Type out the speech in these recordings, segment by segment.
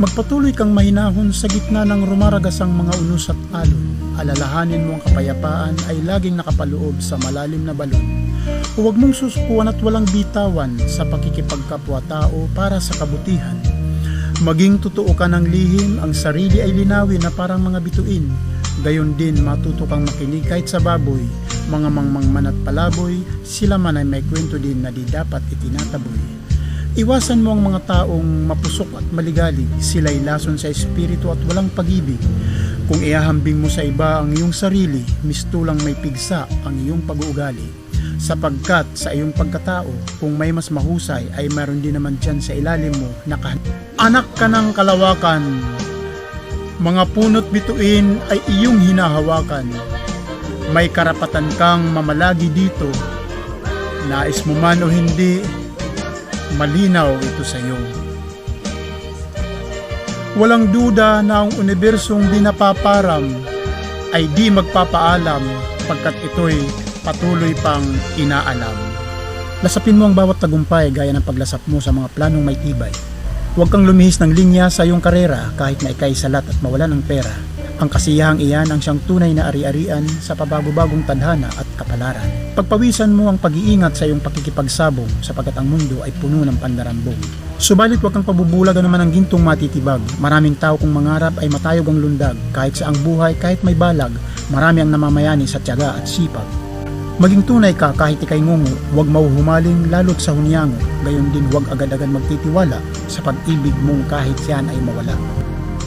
Magpatuloy kang mahinahon sa gitna ng rumaragasang mga unos at alon. Alalahanin mo ang kapayapaan ay laging nakapaloob sa malalim na balon. Huwag mong susukuan at walang bitawan sa pakikipagkapwa-tao para sa kabutihan. Maging totoo ka ng lihim, ang sarili ay linawin na parang mga bituin. Gayon din matuto kang makinig kahit sa baboy, mga mangmangman at palaboy, sila man ay may kwento din na di dapat itinataboy. Iwasan mo ang mga taong mapusok at maligalig, sila'y lason sa espiritu at walang pag-ibig. Kung iahambing mo sa iba ang iyong sarili, mistulang may pigsa ang iyong pag-uugali. Sapagkat sa iyong pagkatao, kung may mas mahusay ay meron din naman dyan sa ilalim mo na kan- Anak ka ng kalawakan, mga punot bituin ay iyong hinahawakan. May karapatan kang mamalagi dito. Nais mo man o hindi, malinaw ito sa iyo. Walang duda na ang unibersong dinapaparam ay di magpapaalam pagkat ito'y patuloy pang inaalam. Lasapin mo ang bawat tagumpay gaya ng paglasap mo sa mga planong may tibay. Huwag kang lumihis ng linya sa iyong karera kahit na ikay salat at mawala ng pera. Ang kasiyahang iyan ang siyang tunay na ari-arian sa pabago-bagong tadhana at kapalaran. Pagpawisan mo ang pag-iingat sa iyong pakikipagsabong sapagkat ang mundo ay puno ng pandarambong. Subalit huwag kang pabubulagan naman ng gintong matitibag. Maraming tao kung mangarap ay matayog ang lundag. Kahit sa ang buhay, kahit may balag, marami ang namamayani sa tiyaga at sipag. Maging tunay ka kahit ikay ngungo, huwag mauhumaling lalot sa hunyango. Gayon din huwag agad-agad magtitiwala sa pag-ibig mong kahit yan ay mawala.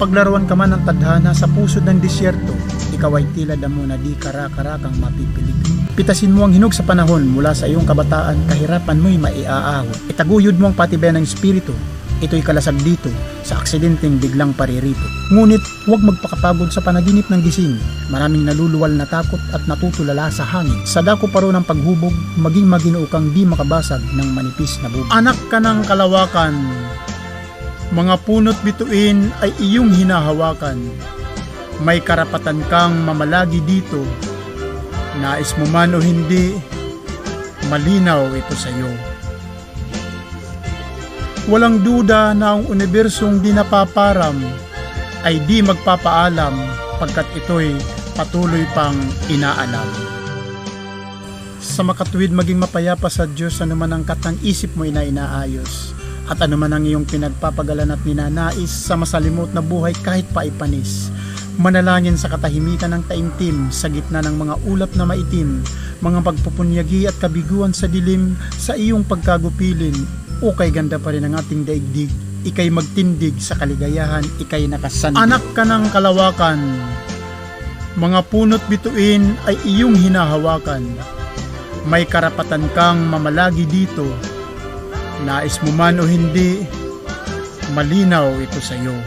Paglaruan ka man ng tadhana sa pusod ng disyerto, ikaw ay tila damo na di kara-karakang mapipilig. Pitasin mo ang hinog sa panahon mula sa iyong kabataan, kahirapan mo'y maiaahon. Itaguyod mo ang patibayan ng espiritu, ito'y kalasag dito sa aksidenteng biglang paririto. Ngunit huwag magpakapagod sa panaginip ng gising. Maraming naluluwal na takot at natutulala sa hangin. Sa dako paro ng paghubog, maging maginuo kang di makabasag ng manipis na bubog. Anak ka ng kalawakan, mga punot bituin ay iyong hinahawakan. May karapatan kang mamalagi dito. Nais mo man o hindi, malinaw ito sa iyo. Walang duda na ang unibersong dinapaparam ay di magpapaalam pagkat ito'y patuloy pang inaalam. Sa makatuwid maging mapayapa sa Diyos ano man ang katang isip mo ina inaayos at ano man ang iyong pinagpapagalan at ninanais sa masalimot na buhay kahit paipanis. Manalangin sa katahimikan ng taimtim sa gitna ng mga ulap na maitim, mga pagpupunyagi at kabiguan sa dilim sa iyong pagkagupilin. Ukay ganda pa rin ang ating daigdig. Ikay magtindig sa kaligayahan, ikay nakasandig. Anak ka ng kalawakan, mga punot bituin ay iyong hinahawakan. May karapatan kang mamalagi dito. Nais mo man o hindi, malinaw ito sa iyo.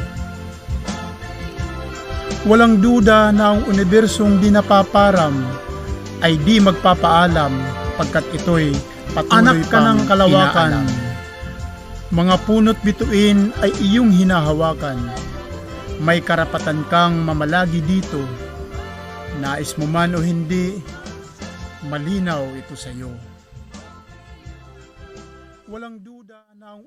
Walang duda na ang unibersong dinapaparam ay di magpapaalam pagkat ito'y patuloy Anak ka ng kalawakan. Mga punot bituin ay iyong hinahawakan. May karapatan kang mamalagi dito. Nais mo man o hindi, malinaw ito sa iyo. Walang duda na ang